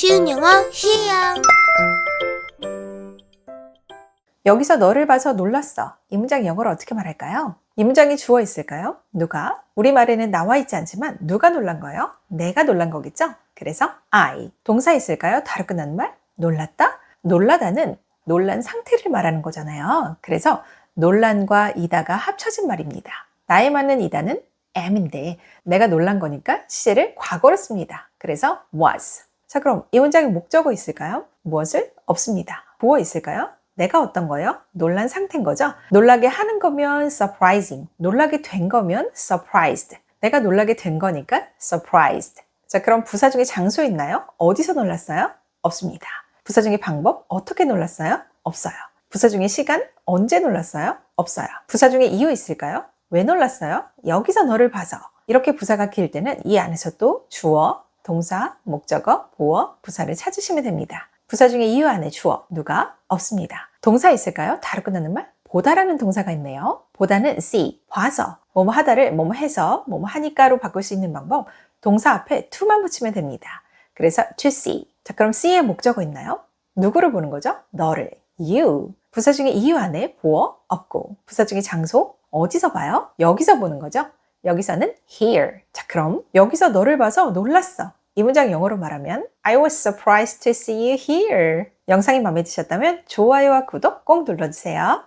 쉬운 영어 쉬영 여기서 너를 봐서 놀랐어. 이 문장 영어로 어떻게 말할까요? 이 문장이 주어 있을까요? 누가? 우리말에는 나와 있지 않지만 누가 놀란 거예요? 내가 놀란 거겠죠? 그래서 I. 동사 있을까요? 다로 끝나는 말? 놀랐다? 놀라다는 놀란 상태를 말하는 거잖아요. 그래서 놀란과 이다가 합쳐진 말입니다. 나에 맞는 이다는 am인데 내가 놀란 거니까 시제를 과거로 씁니다. 그래서 was. 자 그럼 이 문장에 목적어 있을까요? 무엇을? 없습니다. 부어 있을까요? 내가 어떤 거예요? 놀란 상태인 거죠? 놀라게 하는 거면 surprising. 놀라게 된 거면 surprised. 내가 놀라게 된 거니까 surprised. 자, 그럼 부사 중에 장소 있나요? 어디서 놀랐어요? 없습니다. 부사 중에 방법? 어떻게 놀랐어요? 없어요. 부사 중에 시간? 언제 놀랐어요? 없어요. 부사 중에 이유 있을까요? 왜 놀랐어요? 여기서 너를 봐서. 이렇게 부사가 길 때는 이 안에서 또 주어, 동사, 목적어, 보어, 부사를 찾으시면 됩니다. 부사 중에 이유 안에 주어, 누가? 없습니다. 동사 있을까요? 다로 끝나는 말? 보다라는 동사가 있네요. 보다는 see, 봐서, 뭐뭐 하다를 뭐뭐 해서, 뭐뭐 하니까로 바꿀 수 있는 방법, 동사 앞에 to만 붙이면 됩니다. 그래서 to see. 자, 그럼 see의 목적어 있나요? 누구를 보는 거죠? 너를. you. 부사 중에 이유 안에 보어 없고, 부사 중에 장소 어디서 봐요? 여기서 보는 거죠? 여기서는 here. 자, 그럼 여기서 너를 봐서 놀랐어. 이 문장 영어로 말하면 I was surprised to see you here. 영상이 마음에 드셨다면 좋아요와 구독 꼭 눌러주세요.